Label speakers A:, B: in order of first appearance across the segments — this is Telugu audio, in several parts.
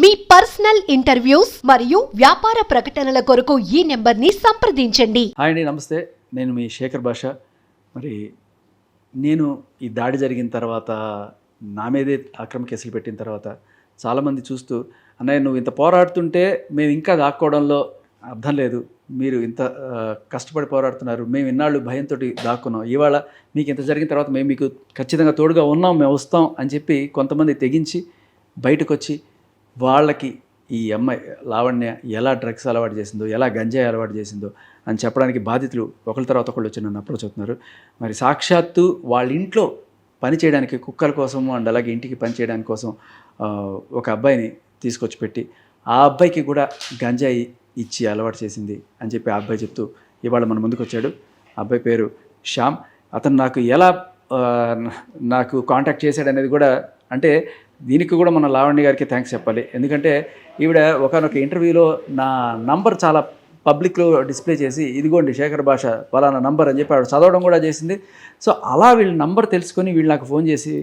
A: మీ పర్సనల్ ఇంటర్వ్యూస్ మరియు వ్యాపార ప్రకటనల కొరకు ఈ నెంబర్ని సంప్రదించండి.
B: హాయ్ అండి నమస్తే. నేను మీ శేఖర్ భాష. మరి నేను ఈ దాడి జరిగిన తర్వాత నా మీదే అక్రమ కేసులు పెట్టిన తర్వాత చాలామంది చూస్తూ అన్నయ్య నువ్వు ఇంత పోరాడుతుంటే మేము ఇంకా దాక్కోవడంలో అర్థం లేదు. మీరు ఇంత ఆ, కష్టపడి పోరాడుతున్నారు. మేము ఇన్నాళ్ళు భయంతో దాక్కున్నాం. ఇవాళ మీకు ఇంత జరిగిన తర్వాత మేము మీకు ఖచ్చితంగా తోడుగా ఉన్నాం. మేము వస్తాం అని చెప్పి కొంతమంది తెగించి బయటకు వచ్చి వాళ్ళకి ఈ అమ్మాయి లావణ్య ఎలా డ్రగ్స్ అలవాటు చేసిందో ఎలా గంజాయి అలవాటు చేసిందో అని చెప్పడానికి బాధితులు ఒకళ్ళ తర్వాత ఒకళ్ళు వచ్చి నన్ను అప్రోచ్ అవుతున్నారు. మరి సాక్షాత్తు వాళ్ళ ఇంట్లో పని చేయడానికి కుక్కల కోసం అండ్ అలాగే ఇంటికి పని చేయడానికి కోసం ఒక అబ్బాయిని తీసుకొచ్చి పెట్టి ఆ అబ్బాయికి కూడా గంజాయి ఇచ్చి అలవాటు చేసింది అని చెప్పి ఆ అబ్బాయి చెప్తూ ఇవాళ మన ముందుకు వచ్చాడు. అబ్బాయి పేరు శ్యామ్. అతను నాకు ఎలా నాకు కాంటాక్ట్ చేశాడు అనేది కూడా అంటే దీనికి కూడా మన లావణ్య గారికి థ్యాంక్స్ చెప్పాలి. ఎందుకంటే ఈవిడ ఒకనొక ఇంటర్వ్యూలో నా నంబర్ చాలా పబ్లిక్లో డిస్ప్లే చేసి ఇదిగోండి శేఖర్ భాష ఫలానా నంబర్ అని చెప్పి ఆవిడ చదవడం కూడా చేసింది. సో అలా వీళ్ళ నంబర్ తెలుసుకొని వీళ్ళు నాకు ఫోన్ చేసి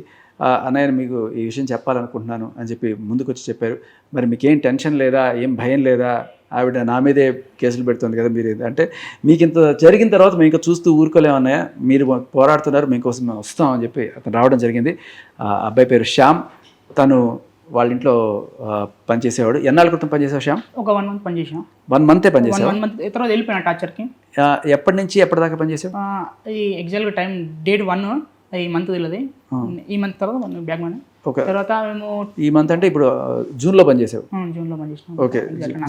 B: అన్నయ్య మీకు ఈ విషయం చెప్పాలనుకుంటున్నాను అని చెప్పి ముందుకొచ్చి చెప్పారు. మరి మీకేం టెన్షన్ లేదా? ఏం భయం లేదా? ఆవిడ నా మీదే కేసులు పెడుతుంది కదా మీరు. అంటే మీకు ఇంత జరిగిన తర్వాత మేము ఇంకా చూస్తూ ఊరుకోలేమన్నాయా మీరు పోరాడుతున్నారు మీకోసం మేము వస్తాం అని చెప్పి అతను రావడం జరిగింది. అబ్బాయి పేరు శ్యామ్. తను వాళ్ళ ఇంట్లో పనిచేసేవాడు. ఎన్నాళ్ళ క్రితం పనిచేసావు శ్యామ్?
C: ఒక వన్ మంత్ పని చేసాం
B: వన్ మంతే
C: వన్
B: పనిచేసావు?
C: వన్ మంత్ తర్వాత వెళ్ళిపోయినా టార్చర్కి.
B: ఎప్పటి నుంచి ఎప్పటిదాకా పనిచేసావు?
C: ఈ ఎగ్జాక్ట్గా టైం డేట్ వన్ ఈ మంత్ తెలియదు ఈ మంత్ తర్వాత వన్ బ్యాక్ మనీ
B: ఓకే.
C: తర్వాత మేము
B: ఈ మంత్ అంటే ఇప్పుడు జూన్లో పనిచేసావు?
C: జూన్లో పని చేసినాం
B: ఓకే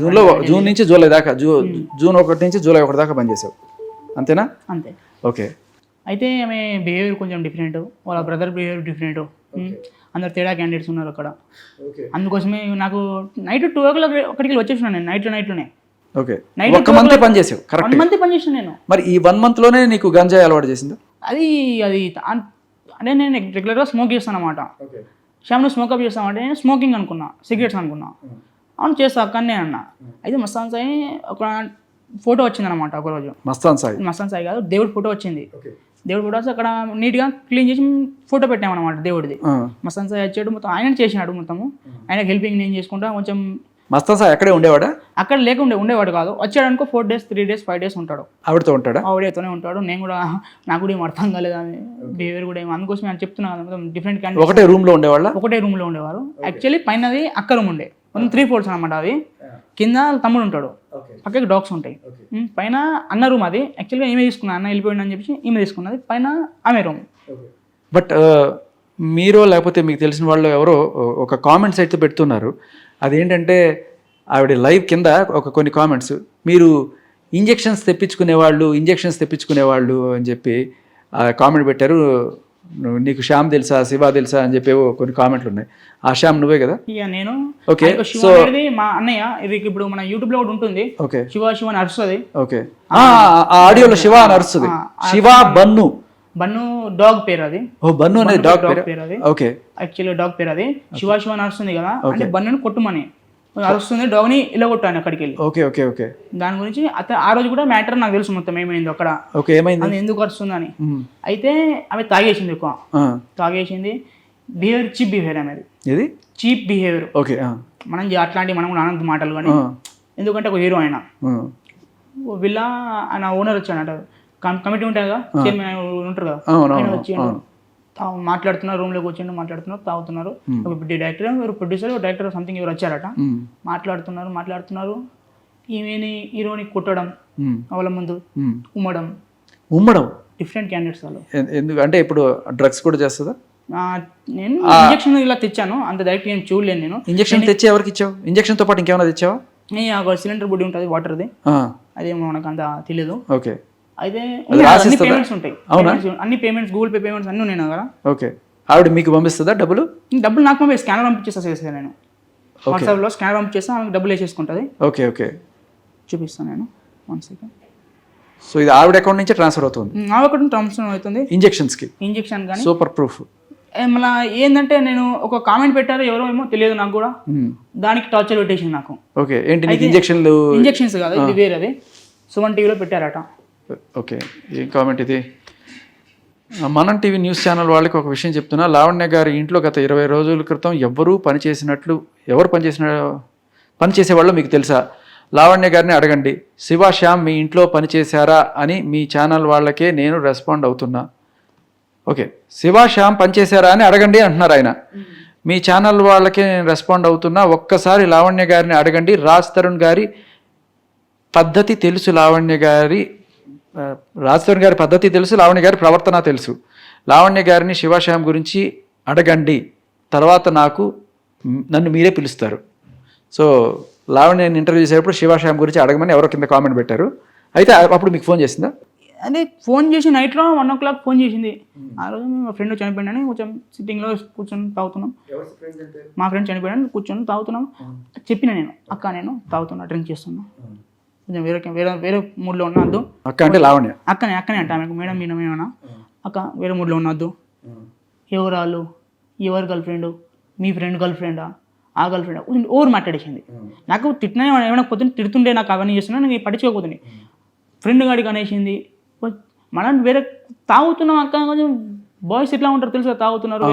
B: జూన్లో జూన్ నుంచి జూలై దాకా జూ జూన్ ఒకటి నుంచి జూలై ఒకటి దాకా పనిచేసావు. అంతేనా?
C: అంతే.
B: ఓకే.
C: అయితే ఆమె బిహేవియర్ కొంచెం డిఫరెంట్ వాళ్ళ బ్రదర్ బిహేవియర్ డిఫరెంట్ అందరు తేడా క్యాండిడేట్స్ ఉన్నారు అక్కడ. అందుకోసమే నాకు నైట్ టూ ఓ క్లాక్ ఒకటికి వచ్చేసినాను నేను నైట్ నైట్లోనే.
B: ఓకే. ఒక్క మంతే పనిచేసావు
C: వన్
B: కరెక్ట్
C: మంత్ పని చేసాను నేను.
B: మరి ఈ వన్ మంత్లోనే నీకు గంజాయి అలవాటు చేసింది?
C: అది అది అంటే నేను రెగ్యులర్గా స్మోక్ చేస్తాను అనమాట నువ్వు స్మోకప్ చేస్తామంటే నేను స్మోకింగ్ అనుకున్నా సిగరెట్స్ అనుకున్నా. అవును చేస్తా కానీ అన్న. అయితే మస్తాన్ సాయి ఒక ఫోటో వచ్చిందనమాట ఒకరోజు.
B: మస్తాన్ సాయి.
C: మస్తాన్ సాయి కాదు దేవుడి ఫోటో వచ్చింది. దేవుడి ఫోటోస్ అక్కడ నీట్గా క్లీన్ చేసి ఫోటో పెట్టామన్నమాట దేవుడిది. మస్తాన్ సాయి వచ్చాడు మొత్తం ఆయన చేసినాడు మొత్తము. ఆయన హెల్పింగ్ నేను చేసుకుంటా కొంచెం
B: మస్తాన్ సాయి అక్కడే ఉండేవాడా?
C: అక్కడ లేకుండే ఉండేవాడు కాదు. వచ్చాడు అనుకో four days three days five days ఉంటాడు.
B: ఆవిడతో ఉంటాడా?
C: ఆవిడతోనే ఉంటాడు. నేను కూడా నాకు కూడా ఏం అర్థం కాలేదు అని బిహేవియర్ కూడా ఏం అందుకోసం నేను చెప్తున్నా కదా మొత్తం డిఫరెంట్ క్యాండిడేట్
B: ఒకటే రూమ్లో ఉండేవాళ్ళ?
C: ఒకటే రూమ్లో ఉండేవారు. యాక్చువల్లీ పైనది అక్క రూమ్ ఉండే. మొత్తం త్రీ ఫ్లోర్స్ అనమాట అవి. కింద తమ్ముడు ఉంటాడు. పక్కకి డాగ్స్ ఉంటాయి. పైన అన్న రూమ్ అది. యాక్చువల్గా ఈమె తీసుకున్నా అన్న వెళ్ళిపోయింది అని చెప్పి ఈమె తీసుకున్నది. పైన ఆమె రూమ్
B: బట్ మీరు లేకపోతే మీకు తెలిసిన వాళ్ళు ఎవరో ఒక కామెంట్స్ అయితే పెడుతున్నారు. అదేంటంటే ఆవిడ లైవ్ కింద ఒక కొన్ని కామెంట్స్ మీరు ఇంజెక్షన్స్ తెప్పించుకునే వాళ్ళు ఇంజెక్షన్స్ తెప్పించుకునే వాళ్ళు అని చెప్పి కామెంట్ పెట్టారు. నువ్వు- నీకు శ్యామ్ తెలుసా శివ తెలుసా అని చెప్పి కొన్ని కామెంట్లు ఉన్నాయి. ఆ శ్యామ్ నువ్వే కదా?
C: ఇక నేను.
B: ఓకే సో
C: మా అన్నయ్య. ఇది ఇప్పుడు మన యూట్యూబ్లో ఒకటి ఉంటుంది.
B: ఓకే.
C: శివ శివ అని అరుస్తుంది.
B: ఓకే. ఆ ఆడియోలో శివ అని అరుస్తుంది. శివ బన్ను.
C: బన్ను డాగ్ పేరు అది.
B: ఓ బన్ను అనేది డాగ్ పేరు?
C: అది.
B: ఓకే.
C: యాక్చువల్లీ డాగ్ పేరు అది. శివ శివ అని అరుస్తుంది కదా. అంటే బన్నుని కొట్టుమని. అరుస్తుంది. డాగ్ని ఇలా కొట్టాను అక్కడికి వెళ్ళి
B: ఓకే ఓకే ఓకే.
C: దాని గురించి అత ఆ రోజు కూడా మ్యాటర్ నాకు తెలుసు మొత్తం ఏమైందో అక్కడ.
B: ఓకే ఏమైంది?
C: ఎందుకు అరుస్తుందని. అయితే ఆమె తాగేసింది ఎక్కువ. తాగేసింది. బిహేవియర్ చీప్ బిహేవియర్ ఆమెది
B: ఏది?
C: Cheap behaviour.
B: ఓకే
C: మనం అట్లాంటి మనం కూడా అనద్దు మాటలు కానీ. ఎందుకంటే ఒక హీరో ఆయన. వీళ్ళ ఆయన ఓనర్ వచ్చాడట. కమిటీ ఉంటుంది కదా? చైర్మన్ ఉంటారు కదా?
B: అవును,
C: ఆయన
B: అవును,
C: వచ్చిండు తా- మాట్లాడుతున్నారు రూమ్లోకి వచ్చిండు మాట్లాడుతున్నారు తాగుతున్నారు. ఒక డైరెక్టర్ ఎవరు ప్రొడ్యూసర్ డైరెక్టర్ సంథింగ్ ఎవరు వచ్చారట. మాట్లాడుతున్నారు మాట్లాడుతున్నారు. ఈమెని హీరోని కొట్టడం. వాళ్ళ ముందు
B: మ్మ్.
C: ఉమ్మడం.
B: ఉమ్మడం?
C: డిఫరెంట్ క్యాండిడేట్స్ వాళ్ళు.
B: ఎందుకు? అంటే ఇప్పుడు డ్రగ్స్ కూడా చేస్తుందా?
C: నేను ఇంజక్షన్ ఇలా తెచ్చాను అంత డైరెక్ట్ నేను. చూడలేను నేను
B: ఇంజక్షన్ తెచ్చి ఎవరికి ఇచ్చావు? ఇంజక్షన్తో పాటు ఇంకేమైనా తెచ్చావా?
C: సిలిండర్ బుడ్డి ఉంటుంది వాటర్ది
B: ఆ,
C: అదే మనకు అంత తెలియదు
B: ఓకే.
C: అయితే అన్ని? పేమెంట్స్ ఉంటాయి. అన్ని పేమెంట్స్ గూగుల్ పే పేమెంట్స్ అన్నీ ఉన్నాయి దగ్గర
B: ఓకే. ఆవిడ మీకు పంపిస్తుందా డబ్బులు?
C: డబ్బులు నాకు పంపి స్కానర్ పంపించేస్తా చేస్తాను నేను. వాట్సాప్లో స్కానర్ పంపించేస్తా ఆమెకు డబ్బులు వేసేసుకుంటుంది.
B: Okay okay.
C: చూపిస్తాను నేను. వన్ సెకండ్
B: సో ఇది ఆవిడ అకౌంట్ నుంచి ట్రాన్స్ఫర్ అవుతుంది?
C: నా ఒకటి ట్రాన్స్ఫర్ అవుతుంది.
B: ఇంజెక్షన్స్కి?
C: ఇంజెక్షన్ కానీ.
B: సూపర్ ప్రూఫ్
C: మళ్ళా ఏంటంటే నేను ఒక కామెంట్ పెట్టారు ఎవరో ఏమో తెలియదు నాకు కూడా. దానికి టార్చర్ పెట్టేసింది నాకు.
B: ఓకే. ఏంటి ఇంజెక్షన్లు
C: ఇంజెక్షన్స్ కాదు ఇది వేరేది. సుమన్ టీవీలో పెట్టారట.
B: ఓకే ఏం కామెంట్ ఇది. మనం టీవీ న్యూస్ ఛానల్ వాళ్ళకి ఒక విషయం చెప్తున్నా. లావణ్య గారి ఇంట్లో గత ఇరవై రోజుల క్రితం ఎవరూ పనిచేసినట్లు ఎవరు పనిచేసిన పనిచేసేవాళ్ళు మీకు తెలుసా? లావణ్య గారిని అడగండి శివ శ్యామ్ మీ ఇంట్లో పనిచేశారా అని మీ ఛానల్ వాళ్ళకే నేను రెస్పాండ్ అవుతున్నా. ఓకే శివ శ్యామ్ పనిచేశారా అని అడగండి అంటున్నారు ఆయన. మీ ఛానల్ వాళ్ళకే నేను రెస్పాండ్ అవుతున్నా. ఒక్కసారి లావణ్య గారిని అడగండి రాజ్ తరుణ్ గారి పద్ధతి తెలుసు? లావణ్య గారి ఆ, రాజ్ తరుణ్ గారి పద్ధతి తెలుసు లావణ్య గారి ప్రవర్తన తెలుసు. లావణ్య గారిని శివాశ్యామ్ గురించి అడగండి. తర్వాత నాకు నన్ను మీరే పిలుస్తారు. సో లావణ్యని ఇంటర్వ్యూ చేసేటప్పుడు శివాశ్యామ్ గురించి అడగమని ఎవరో కింద కామెంట్ పెట్టారు. అయితే అప్పుడు మీకు ఫోన్ చేసిందా?
C: అదే ఫోన్ చేసి నైట్లో వన్ ఓ క్లాక్ ఫోన్ చేసింది. ఆ రోజు మా ఫ్రెండ్ చనిపోయిందని కొంచెం సిట్టింగ్లో కూర్చొని తాగుతున్నాం. మా ఫ్రెండ్ చనిపోయాడని కూర్చొని తాగుతున్నాం. చెప్పిన నేను అక్క నేను తాగుతున్నా డ్రింక్ చేస్తున్నా. కొంచెం వేరే వేరే వేరే మూడ్లో ఉన్నద్దు.
B: అక్క అంటే లావణ్య.
C: అక్కనే అక్కనే అంట ఆమెకు. మేడం మీన మేమన్నా అక్క వేరే మూడ్లో ఉన్నద్దు. ఎవరు వాళ్ళు? ఎవరు గర్ల్ ఫ్రెండ్ మీ ఫ్రెండ్ గర్ల్ ఫ్రెండా ఆ? గర్ల్ ఫ్రెండ్ ఓవర్ మాట్లాడేసింది. నాకు తిట్టినా ఏమైనా పొద్దున్న తిడుతుండే నాకు అవన్నీ చేస్తున్నా నేను పట్టించుకోకపోతుంది. ఫ్రెండ్ గాడికి అనేసింది. మనం వేరే తాగుతున్నాం అక్క. కొంచెం బాయ్స్ ఎట్లా ఉంటారు తెలుసా? తాగుతున్నారు.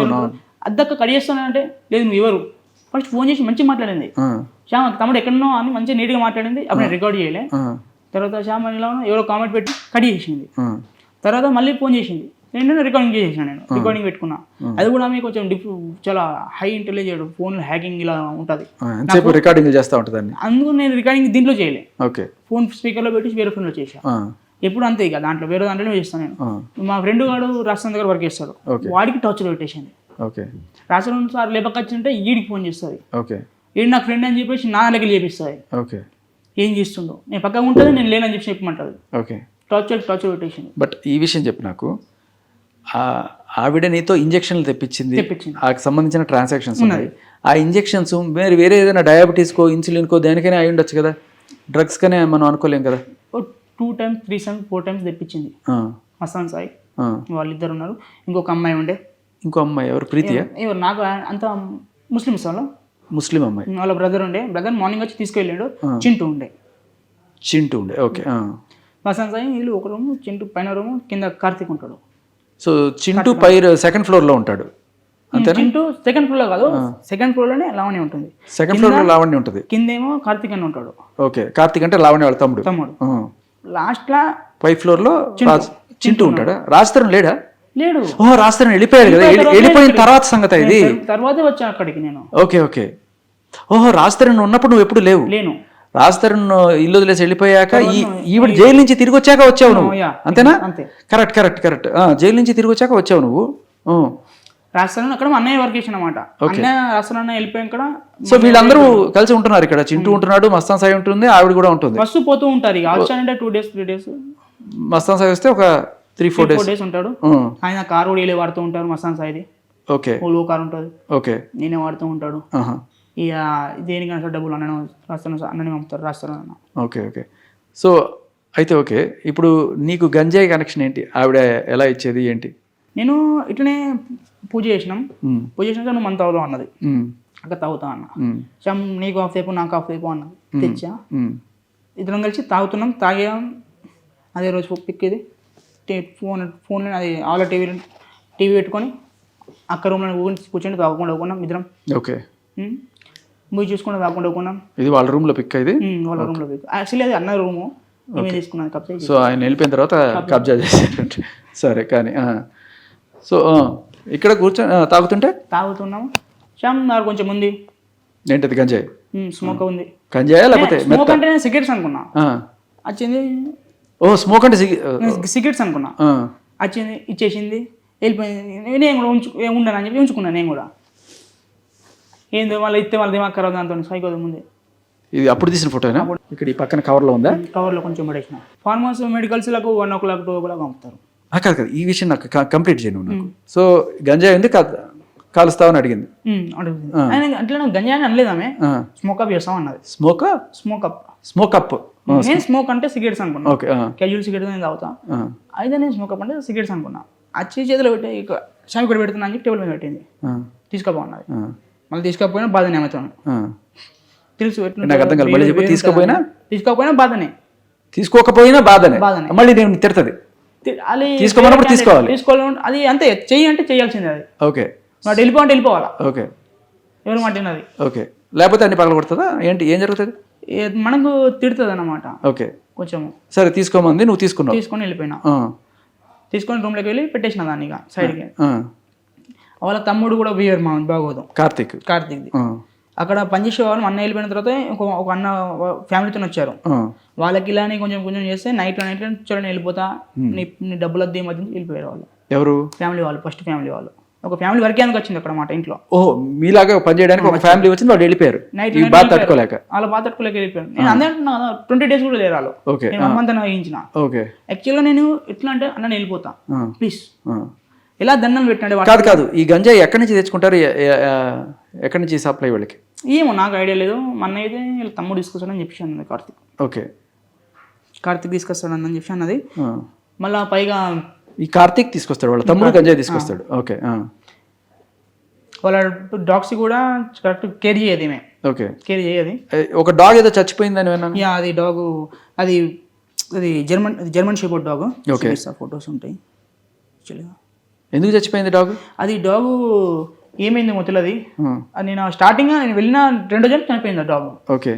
C: అద్దక్క కడిగేస్తున్నానంటే లేదు నువ్వు ఎవరు? ఫస్ట్ ఫోన్ చేసి మంచిగా మాట్లాడింది. శ్యామ్ తమ్ముడు ఎక్కడున్నావు అని మంచిగా నీట్గా మాట్లాడింది. అప్పుడు నేను రికార్డ్ చేయలే. తర్వాత శ్యామ్ ఇలా ఎవరో కామెంట్ పెట్టి కట్ చేసింది. తర్వాత మళ్ళీ ఫోన్ చేసింది. నేను రికార్డింగ్ చేసేసాను నేను. రికార్డింగ్ పెట్టుకున్నా. అది కూడా ఆమె కొంచెం డిఫ్ చాలా హై ఇంటెలిజెంట్ ఫోన్ హ్యాకింగ్ ఇలా ఉంటుంది.
B: రికార్డింగ్ చేస్తూ ఉంటుందండి
C: అందుకు నేను రికార్డింగ్ దీంట్లో చేయలే.
B: ఓకే.
C: ఫోన్ స్పీకర్లో పెట్టి వేరే ఫోన్లో
B: ఆ,
C: ఎప్పుడు అంతే ఇక దాంట్లో వేరే దాంట్లో చేస్తాను నేను. మా ఫ్రెండ్ గాడు రాష్ట్రం దగ్గర వర్క్ చేస్తాడు. వాడికి టార్చర్ పెట్టేసింది.
B: ఓకే.
C: రాష్ట్రం సార్ లేపకొచ్చింటే ఈడికి ఫోన్ చేస్తుంది.
B: ఓకే.
C: ఈడు నా ఫ్రెండ్ అని చెప్పేసి నా దగ్గర చేపిస్తుంది
B: ఓకే.
C: ఏం చేస్తుండో? నేను పక్కన ఉంటుంది నేను లేనని చెప్పి చెప్పమంటుంది
B: ఓకే.
C: టార్చర్ టార్చర్ పెట్టేసింది
B: బట్ ఈ విషయం చెప్పు నాకు. ఆవిడ నీతో ఇంజక్షన్లు తెప్పించింది. ఆ సంబంధించిన ట్రాన్సాక్షన్స్ ఉన్నాయి. ఆ ఇంజెక్షన్స్ మరి వేరే ఏదైనా డయాబెటీస్కో ఇన్సులిన్కో దేనికైనా అయి ఉండొచ్చు కదా? డ్రగ్స్ కనే మనం అనుకోలేం కదా?
C: Two times three times four times తెప్పించింది.
B: ఆ,
C: మస్తాన్ సాయి. వాళ్ళిద్దరు ఉన్నారు. ఇంకొక అమ్మాయి ఉండే.
B: ఇంకో అమ్మాయి ఎవరు? ప్రీతియా?
C: ఎవరు నాకు అంత ముస్లిమ్స్ వాళ్ళు.
B: ముస్లిం అమ్మాయి.
C: వాళ్ళ బ్రదర్ ఉండే. బ్రదర్ మార్నింగ్ వచ్చి తీసుకెళ్ళాడు. చింటూ ఉండే.
B: చింటూ ఉండే ఓకే.
C: మస్తాన్ సాయి వీళ్ళు ఒక రూమ్ చింటూ పైన రూమ్ కింద కార్తీక్ ఉంటాడు.
B: సో చింటూ పై సెకండ్ ఫ్లోర్లో ఉంటాడు.
C: చింటూ సెకండ్ ఫ్లోర్లో కాదు సెకండ్ ఫ్లోర్లోనే లావణ్య ఉంటుంది.
B: సెకండ్ ఫ్లోర్లో లావణ్య ఉంటుంది.
C: కిందేమో కార్తీక్ అని ఉంటాడు.
B: ఓకే కార్తీక్ అంటే లావణ్య వాళ్ళ తమ్ముడు.
C: తమ్ముడు.
B: ఆ.
C: లాస్ట్ లా
B: పై ఫ్లోర్లో చింటూ. ఉంటాడా? రాజతరం లేడా?
C: లేడు.
B: ఓహో రాజతరం వెళ్ళిపోయాడు కదా. వెళ్ళి- వెళ్ళిపోయిన తర్వాత సంగతి ఇది
C: తర్వాతే వచ్చా అక్కడికి నేను.
B: Okay okay. ఓహో రాజతరుణ్ ఉన్నప్పుడు నువ్వు ఎప్పుడు లేవు?
C: లేను.
B: రాజతరుణ్ ఇల్లు వదిలేసి వెళ్ళిపోయాక ఈ ఈవిడ జైలు నుంచి తిరిగి వచ్చాక వచ్చావు నువ్వు. అంతేనా?
C: అంతే.
B: Correct correct correct. జైలు నుంచి తిరిగి వచ్చాక వచ్చావు నువ్వు.
C: రాస్తాను అక్కడ అన్నయ్య వర్క్ చేసిన అనమాట అన్నయ్య రాస్తాను అన్న వెళ్ళిపోయాం ఇక్కడ.
B: సో వీళ్ళందరూ కలిసి ఉంటున్నారు ఇక్కడ. చింటూ ఉంటున్నాడు మస్తాన్ సాయి ఉంటుంది ఆవిడ కూడా ఉంటుంది.
C: బస్సు పోతూ ఉంటారు ఇక. వచ్చానంటే two days three days
B: Mastan Sai వస్తే ఒక త్రీ ఫోర్ డేస్
C: డేస్ ఉంటాడు. ఆయన కార్ కూడా వీళ్ళే వాడుతూ ఉంటారు మస్తాన్ సాయిది
B: ఓకే
C: ఓలో కార్ ఉంటుంది.
B: ఓకే
C: నేనే వాడుతూ ఉంటాడు.
B: ఆహా.
C: ఇక దేనికైనా సరే డబ్బులు అన్న రాస్తాను అన్నని పంపుతారు రాస్తాను అన్న.
B: ఓకే ఓకే సో అయితే ఓకే ఇప్పుడు నీకు గంజాయి కనెక్షన్ ఏంటి? ఆవిడ ఎలా ఇచ్చేది ఏంటి?
C: నేను ఇట్లనే పూజ చేసినాం.
B: ఉమ్,
C: పూజ చేసినాక నువ్వు మన తాగుతావు అన్నది.
B: ఉమ్,
C: అక్కడ తాగుతా అన్న. చమ్ నీకు ఆఫ్ అయిపో నాకు ఆఫ్ అయిపో అన్నది తెచ్చా. ఇద్దరం కలిసి తాగుతున్నాం తాగాం. అదే రోజు పిక్ ఇది. ఫోన్ ఫోన్లో అది ఆల్ టీవీ టీవీ పెట్టుకొని అక్క రూమ్లో కూర్చొని తాగకుండా ఊకున్నాం ఇద్దరం.
B: ఓకే.
C: మూవీ చూసుకుంటూ తాగకుండా ఊకున్నాం
B: ఇది వాళ్ళ రూమ్లో పిక్ ఇది?
C: ఉమ్, వాళ్ళ రూమ్లో పిక్ యాక్చువల్లీ అది అన్న రూము. మేమే తీసుకున్నాను కప్
B: సో ఆయన వెళ్ళిపోయిన తర్వాత కబ్జా చేశారంటే. సరే కానీ. సో ఇక్కడ కూర్చొని తాగుతుంటే?
C: తాగుతున్నాం. శ్యామ్ నాకు కొంచెం ఉంది.
B: ఏంటది గంజాయి?
C: స్మోక్ ఉంది.
B: గంజాయా లేకపోతే
C: స్మోక్ అంటే నేను సిగరెట్స్ అనుకున్నా. వచ్చింది
B: ఓ స్మోక్ అంటే
C: సిగరెట్స్ అనుకున్నా.
B: ఆ.
C: వచ్చింది ఇచ్చేసింది వెళ్ళిపోయింది. నేను కూడా ఉంచు ఉండను అని చెప్పి ఉంచుకున్నాను నేను కూడా. ఏందో మళ్ళీ ఇస్తే మళ్ళీ దిమాగ్ ఖరాబ్ దాంతో సైకో ముందే.
B: ఇది అప్పుడు తీసిన ఫోటోనా ఇక్కడ ఈ పక్కన కవర్లో ఉందా?
C: కవర్లో కొంచెం పడేసిన. ఫార్మర్స్ మెడికల్స్లకు one o'clock two o'clock పంపుతారు.
B: ఆ, కాదు కాదు. ఈ విషయం నాకు కంప్లీట్ చేయను నాకు. సో గంజాయి ఉంది కాలుస్తావని అడిగింది.
C: అడుగుతుంది. అట్లా నాకు గంజా అని అనలేదు ఆమె.
B: ఆ.
C: స్మోక్ అప్ చేస్తాం అన్నది
B: smoke
C: smoke up
B: smoke up
C: నేను స్మోక్ అంటే సిగరెట్స్ అనుకున్నా. క్యాజువల్ సిగరెట్స్ నేను తాగుతా.
B: ఆ,
C: అయితే నేను స్మోక్ అప్ అంటే సిగరెట్స్ అనుకున్నా. అచ్చి చేతిలో పెట్టి ఇక షామి కూడా పెడుతున్నా అని చెప్పి టేబుల్ మీద పెట్టింది.
B: ఆ,
C: తీసుకోపో అన్నది.
B: ఆ,
C: మళ్ళీ తీసుకోకపోయినా బాధనే
B: ఆ.
C: తెలుసు
B: నాకు అర్థం కాదు తీసుకోపోయినా?
C: తీసుకోకపోయినా బాధనే.
B: తీసుకోకపోయినా బాధనే.
C: బాధనే.
B: మళ్ళీ నేను తిడుతుంది.
C: అది
B: తీసుకోమన్నప్పుడు తీసుకోవాలి.
C: తీసుకోవాలి అది అంతే. చెయ్యి అంటే చేయాల్సిందే అది.
B: ఓకే
C: వాడు వెళ్ళిపో అంటే వెళ్ళిపోవాలా?
B: ఓకే
C: ఎవరు మాట
B: ఓకే లేకపోతే అన్ని పగల కొడుతుందా ఏంటి? ఏం జరుగుతుంది?
C: మనకు తిడుతుంది అన్నమాట
B: ఓకే.
C: కొంచెం
B: సరే తీసుకోమంది నువ్వు తీసుకున్నావు.
C: తీసుకొని వెళ్ళిపోయినా. తీసుకొని రూమ్లోకి వెళ్ళి పెట్టేసిన దాన్ని ఇక సైడ్కి. వాళ్ళ తమ్ముడు కూడా బిహేవియర్ మా బాగోదు.
B: కార్తీక్.
C: కార్తీక్ది.
B: ఆ,
C: అక్కడ పనిచేసే వాళ్ళు అన్న వెళ్ళిపోయిన తర్వాత ఒక ఒక అన్న ఫ్యామిలీతో వచ్చారు. వాళ్ళకి ఇలానే కొంచెం కొంచెం చేస్తే నైట్లో నైట్లో చూడండి వెళ్ళిపోతా. నీ నీ డబ్బులు వద్దే మధ్య వెళ్ళిపోయారు వాళ్ళు.
B: ఎవరు?
C: ఫ్యామిలీ వాళ్ళు ఫస్ట్ ఫ్యామిలీ వాళ్ళు. ఒక ఫ్యామిలీ వర్కేందుకు వచ్చింది అక్కడ మాట ఇంట్లో.
B: ఓహో మీలాగా పని చేయడానికి ఒక ఫ్యామిలీ వచ్చింది వాళ్ళు వెళ్ళిపోయారు.
C: నైట్
B: బాధ తట్టుకోలేక.
C: వాళ్ళ బాధ తట్టుకోలేక వెళ్ళిపోయారు. నేను అందరూ అంటున్నా ట్వంటీ డేస్ కూడా లేరు వాళ్ళు.
B: ఓకే.
C: నేను అమ్మంతా వేయించిన.
B: ఓకే.
C: యాక్చువల్గా నేను ఎట్లా అంటే అన్న నేను వెళ్ళిపోతా. ప్లీజ్. ఎలా దండం పెట్టండి
B: కాదు కాదు. ఈ గంజాయి ఎక్కడి నుంచి తెచ్చుకుంటారు? ఎక్కడి నుంచి సప్లై వాళ్ళకి?
C: ఏమో నాకు ఐడియా లేదు. మా అన్న అయితే వీళ్ళ తమ్ముడు తీసుకొస్తాడని చెప్పి అన్నది కార్తిక్.
B: ఓకే.
C: కార్తిక్ తీసుకొస్తాడని చెప్పి అన్నది. మళ్ళా పైగా
B: ఈ కార్తీక్ తీసుకొస్తాడు వాళ్ళ తమ్ముడు గంజాయి తీసుకొస్తాడు. ఓకే.
C: వాళ్ళ డాగ్స్ కూడా కరెక్ట్ కేర్ చేయదు ఈమె.
B: ఓకే.
C: కేర్ చేయదు.
B: ఒక డాగ్ ఏదో చచ్చిపోయిందని విన్నాను.
C: యా అది డాగ్ అది అది German German shepherd dog.
B: Okay.
C: Photos ఉంటాయి.
B: ఎందుకు చచ్చిపోయింది డాగ్?
C: అది డాగ్ ఏమైంది
B: ఆ,
C: అది నేను స్టార్టింగ్ నేను వెళ్ళిన రెండో జన్ చనిపోయింది డాగ్.
B: ఓకే.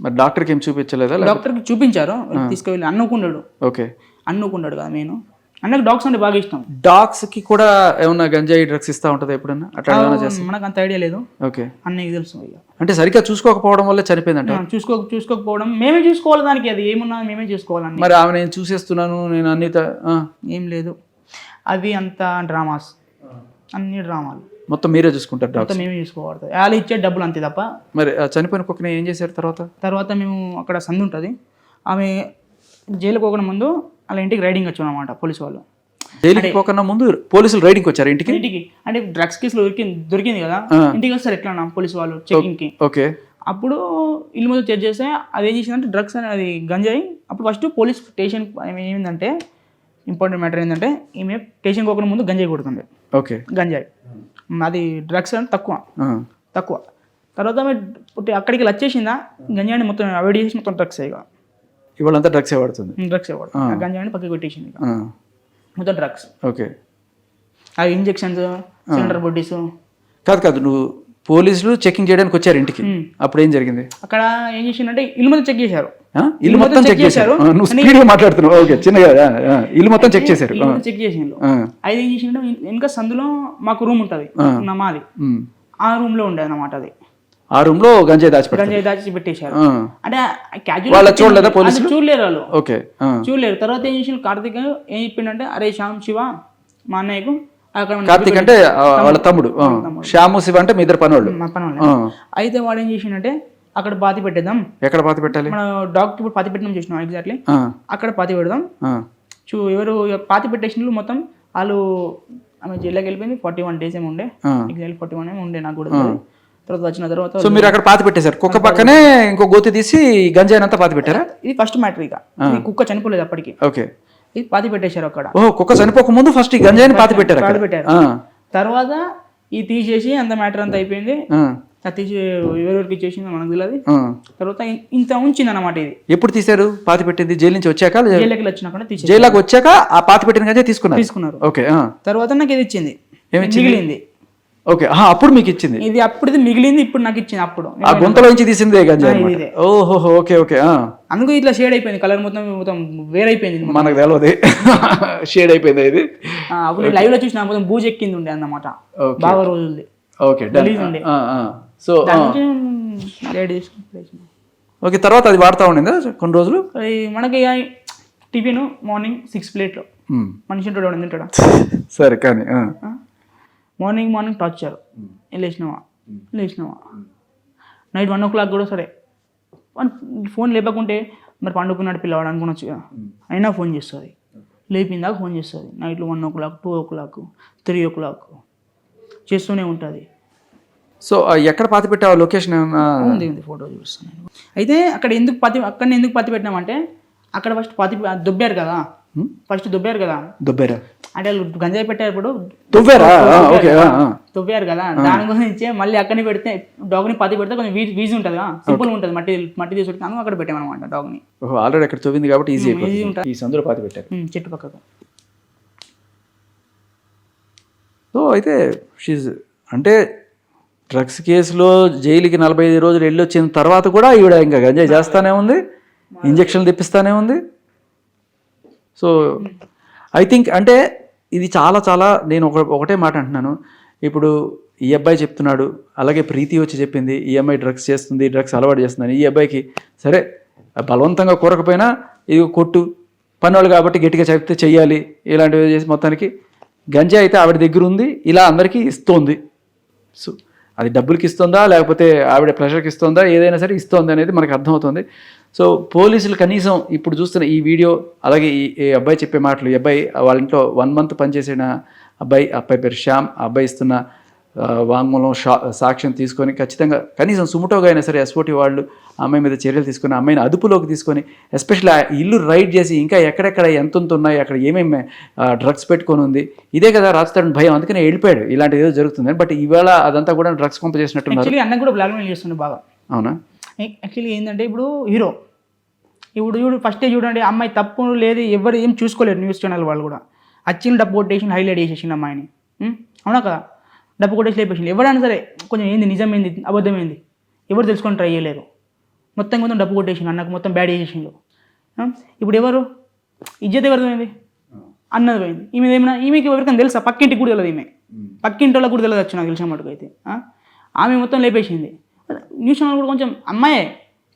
B: మరి డాక్టర్కి ఏం చూపించలేదా
C: డాక్టర్కి చూపించారు. తీసుకువెళ్ళి అన్నుకున్నాడు
B: ఓకే.
C: అన్నుకున్నాడు కదా నేను అన్నకు డాగ్స్ అంటే బాగా ఇష్టం.
B: డాగ్స్కి కూడా ఏమన్నా గంజాయి డ్రగ్స్ ఇస్తా ఉంటుందా ఎప్పుడన్నా? అట్లా ఏమైనా చేస్తా
C: మనకు అంత ఐడియా లేదు.
B: ఓకే
C: అన్నయ్యకి తెలుసు
B: అంటే సరిగ్గా చూసుకోకపోవడం వల్ల చనిపోయిందంట?
C: చూసుకో చూసుకోకపోవడం. మేమే చూసుకోవాలి దానికి అది ఏమున్నా మేమే చూసుకోవాలని
B: మరి ఆమె నేను చూసేస్తున్నాను నేను అన్ని
C: ఏం లేదు. అవి అంత డ్రామాస్ అన్ని డ్రామాలు
B: మొత్తం మీరే చూసుకుంటారు
C: మొత్తం మేమే చూసుకోబడుతుంది వాళ్ళు ఇచ్చే డబ్బులు అంతే తప్ప.
B: మరి చనిపోయిన కుక్కని ఏం చేశారు తర్వాత?
C: తర్వాత మేము అక్కడ సందు ఉంటుంది. ఆమె జైలుకి పోకుండా ముందు వాళ్ళ ఇంటికి రైడింగ్ వచ్చాం అనమాట పోలీసు వాళ్ళు.
B: జైలుకి పోకన్నా ముందు పోలీసులు రైడింగ్ వచ్చారు ఇంటికి?
C: ఇంటికి అంటే డ్రగ్స్ కేసులో దొరికింది దొరికింది కదా ఇంటికి వస్తారు ఎట్లా అన్న పోలీసు వాళ్ళు చెకింగ్కి.
B: ఓకే.
C: అప్పుడు ఇల్లు మొదలు చెక్ చేస్తే అది ఏం చేసిందంటే డ్రగ్స్ అనేది గంజాయి. అప్పుడు ఫస్ట్ పోలీస్ స్టేషన్ ఏమైందంటే ఇంపార్టెంట్ మ్యాటర్ ఏంటంటే ఈమె స్టేషన్ పోకుండా ముందు గంజాయి కొడుతుండే.
B: ఓకే.
C: గంజాయి. అది డ్రగ్స్ అంటే తక్కువ. తక్కువ. తర్వాత అక్కడికి వచ్చేసిందా గంజాయిని మొత్తం అవాయిడ్ చేసి మొత్తం డ్రగ్స్ ఇక.
B: ఇవాళంతా డ్రగ్స్ వాడుతుంది.
C: డ్రగ్స్ ఇవ్వడు ఆ. గంజాయిని పక్కకి పెట్టేసింది ఇక.
B: ఆ,
C: మొత్తం డ్రగ్స్
B: ఓకే.
C: ఆ ఇంజెక్షన్స్ సిలిండర్ బొడ్డీస్
B: కాదు కాదు నువ్వు పోలీసులు చెకింగ్ చేయడానికి వచ్చారు ఇంటికి. అప్పుడు ఏం జరిగింది?
C: అక్కడ ఏం చేసిందంటే ఇల్లు మొత్తం చెక్ చేశారు?
B: ఇల్లు మొత్తం చెక్ చేశారు. నువ్వు స్పీడ్గా మాట్లాడుతున్నావు. ఓకే చిన్నగా ఇల్లు మొత్తం చెక్ చేశారు.
C: చెక్ చేసిండు. అయితే ఏం చేసిండు? వెనుక సందులో మాకు రూమ్ ఉంటుంది. నా మాది. ఆ రూమ్లో ఉండేది అనమాట అది.
B: ఆ రూమ్లో గంజాయి దాచిపెట్టారు
C: గంజాయి దాచి పెట్టేశారు అంటే క్యాజువల్
B: వాళ్ళ చూడలేదా పోలీసులు?
C: చూడలేరు వాళ్ళు.
B: ఓకే.
C: చూడలేరు. తర్వాత ఏం చేసిండు కార్తిక్ ఏం చెప్పిండంటే అరే శ్యామ్ శివ మా అన్నయ్యకు
B: కార్తీక్ అంటే వాళ్ళ తమ్ముడు. శ్యాము శివ అంటే మీ ఇద్దరు పనోళ్ళు
C: మా పని వాళ్ళు.
B: ఆ.
C: అయితే వాడు ఏం చేసిండంటే అక్కడ పాతి పెట్టేద్దాం.
B: ఎక్కడ పాత పెట్టాలి?
C: మన డాక్టర్ ఇప్పుడు పాతి పెట్టడం చేసినాం ఎగ్జాక్ట్లీ అక్కడ పాతి పెడదాం. చూ ఎవరు పాతి పెట్టేసిన మొత్తం వాళ్ళు ఆమె జైల్లోకి వెళ్ళిపోయింది. ఫార్టీ వన్ డేస్ ఏమి ఉండే. ఎగ్జాక్ట్లీ ఫార్టీ వన్ ఏమి ఉండే నాకు కూడా. తర్వాత వచ్చిన తర్వాత
B: సో మీరు అక్కడ పాతి పెట్టేశారు. కుక్క పక్కనే ఇంకో గోతి తీసి గంజాయి అంతా పాతి పెట్టారా?
C: ఇది ఫస్ట్ మ్యాటర్ ఇక. కుక్క చనిపోలేదు అప్పటికి.
B: ఓకే.
C: ఇది పాతి పెట్టేశారు అక్కడ.
B: ఓ కుక్క చనిపోక ముందు ఫస్ట్ ఈ గంజాయిని పాతి పెట్టారు.
C: పాతి పెట్టారు. తర్వాత ఈ తీసేసి అంత మ్యాటర్ అంతా అయిపోయింది. తీసి ఎవరెవరికి ఇచ్చేసిందో మనకు తెలియదు. తర్వాత ఇంత ఉంచింది అనమాట ఇది.
B: ఎప్పుడు తీశారు? పాతి పెట్టింది జైలు నుంచి వచ్చాక?
C: జైలుకి వచ్చినాక తీసి
B: జైలుకి వచ్చాక ఆ పాతి పెట్టిన గంజాయి తీసుకున్నారు?
C: తీసుకున్నారు.
B: ఓకే.
C: తర్వాత నాకు ఇది ఇచ్చింది? మిగిలింది.
B: ఓకే అప్పుడు మీకు ఇచ్చింది.
C: ఇది అప్పుడుది మిగిలింది ఇప్పుడు నాకు ఇచ్చింది అప్పుడు.
B: ఆ గుంతలో నుంచి తీసిందే గంజాయి. ఓహో ఓకే ఓకే ఆ.
C: అందుకు ఇట్లా షేడ్ అయిపోయింది. కలర్ మొత్తం మొత్తం వేరైపోయింది.
B: మనకు తెలియదు షేడ్ అయిపోయింది ఇది?
C: అప్పుడు లైవ్లో చూసిన మొత్తం బూజ్ ఎక్కింది ఉండే అన్నమాట. బాగా రోజులది.
B: ఓకే
C: ఉండే.
B: సో ఓకే తర్వాత అది వాడుతూ ఉండిందా? కొన్ని రోజులు?
C: మనకి టిఫిన్ మార్నింగ్ సిక్స్ ప్లేట్లో. మనిషి ఉంటాడు
B: సరే కానీ.
C: మార్నింగ్ మార్నింగ్ టార్చర్ లేచినావా? లేచినావా? నైట్ వన్ ఓ క్లాక్ కూడా సరే. ఫోన్ లేపకుంటే మరి పండుకున్నాడు పిల్లవాడు అనుకునొచ్చు కదా అయినా ఫోన్ చేస్తుంది. లేపిందాక ఫోన్ చేస్తుంది. నైట్లో one o'clock two o'clock three o'clock చేస్తూనే ఉంటుంది.
B: సో ఎక్కడ పాతి పెట్టావు లొకేషన్?
C: ఉంది ఉంది ఫోటో చూపిస్తాను. అయితే అక్కడ ఎందుకు పతి అక్కడ ఎందుకు పత్తి పెట్టినామంటే అక్కడ ఫస్ట్ పత్తి దుబ్బారు కదా? ఫస్ట్ దుబ్బారు కదా?
B: దుబ్బేరా.
C: అంటే వాళ్ళు గంజాయి పెట్టేటప్పుడు
B: దువ్వారా ఓకే.
C: దుబ్బారు కదా? దాని గురించి మళ్ళీ అక్కడనే పెడితే డాగ్ని పది పెడితే కొంచెం వీజ్ వీజీ ఉంటుంది సింపుల్ ఉంటుంది మట్టి మట్టి తీసి పెడతాను అక్కడ పెట్టామన్నమాట డాగ్ని
B: ఆల్రెడీ అక్కడ తవ్వింది కాబట్టి ఈజీ అయిపోతుంది.
C: ఉంటుంది.
B: ఈ సందులో పాతి పెట్టారు.
C: చుట్టుపక్కల
B: సో అయితే షీజ్ అంటే డ్రగ్స్ కేసులో జైలుకి నలభై ఐదు రోజులు వెళ్ళి వచ్చిన తర్వాత కూడా ఈవిడ ఇంకా గంజాయి చేస్తానే ఉంది ఇంజక్షన్లు తెప్పిస్తానే ఉంది. సో ఐ థింక్ అంటే ఇది చాలా చాలా నేను ఒక ఒకటే మాట అంటున్నాను. ఇప్పుడు ఈ అబ్బాయి చెప్తున్నాడు అలాగే ప్రీతి వచ్చి చెప్పింది ఈ అమ్మాయి డ్రగ్స్ చేస్తుంది డ్రగ్స్ అలవాటు చేస్తుందని. ఈ అబ్బాయికి సరే బలవంతంగా కోరకపోయినా ఇది కొట్టు. పన్నోళ్ళు కాబట్టి గట్టిగా చెప్తే చెయ్యాలి. ఇలాంటివి చేసి మొత్తానికి గంజా అయితే ఆవిడ దగ్గర ఉంది ఇలా అందరికీ ఇస్తోంది. సో అది డబ్బులకి ఇస్తుందా లేకపోతే ఆవిడ ప్రెషర్కి ఇస్తుందా ఏదైనా సరే ఇస్తుంది అనేది మనకు అర్థమవుతుంది. సో పోలీసులు కనీసం ఇప్పుడు చూస్తున్న ఈ వీడియో అలాగే ఈ అబ్బాయి చెప్పే మాటలు ఈ అబ్బాయి వాళ్ళ ఇంట్లో వన్ మంత్ పనిచేసిన అబ్బాయి అబ్బాయి పేరు శ్యామ్ ఆ అబ్బాయి ఇస్తున్న వాంగ్మూలం సాక్ష్యం తీసుకొని ఖచ్చితంగా కనీసం సుముటోగా అయినా సరే ఎస్ఓటి వాళ్ళు అమ్మాయి మీద చర్యలు తీసుకొని అమ్మాయిని అదుపులోకి తీసుకొని ఎస్పెషల్లీ ఆ ఇల్లు రైడ్ చేసి ఇంకా ఎక్కడెక్కడ ఎంత ఉన్నాయి అక్కడ ఏమేమి డ్రగ్స్ పెట్టుకొని ఉంది ఇదే కదా రాస్తాడని భయం అందుకనే వెళ్ళిపోయాడు. ఇలాంటిది ఏదో జరుగుతుంది. బట్ ఈవేళ అదంతా కూడా డ్రగ్స్ పంప చేసినట్టున్నారు.
C: అన్న కూడా బ్లాక్మెయిల్ చేస్తుండే బాగా.
B: అవునా?
C: యాక్చువల్లీ ఏంటంటే ఇప్పుడు హీరో ఇప్పుడు చూడు ఫస్ట్ చూడండి అమ్మాయి తప్పు లేదు ఎవరు ఏం చూసుకోలేరు న్యూస్ ఛానల్ వాళ్ళు కూడా. వచ్చిన డబ్బు కొట్టేసి హైలైట్ చేసేసింది అమ్మాయిని? అవునా కదా? డబ్బు కొట్టేసి లేపేసింది ఎవరైనా సరే కొంచెం ఏంది నిజం ఏంది అబద్ధం ఏంది ఎవరు తెలుసుకొని ట్రై చేయలేరు. మొత్తం మొత్తం డబ్బు కొట్టేసిండు అన్నకు మొత్తం బ్యాడ్ చేసేసిండు? ఇప్పుడు ఎవరు? ఇజ్జత్ ఎవరిది పోయింది? అన్నది పోయింది. ఈమె ఏమైనా ఈమెకి ఎవరికైనా తెలుసా? పక్కింటికి కూడా తెలియదు ఈమె. పక్కింటి వాళ్ళకి కూడా తెలియదు నాకు తెలిసిన మటుకు అయితే? ఆమె మొత్తం లేపేసింది. న్యూస్ ఛానల్ కూడా కొంచెం అమ్మాయే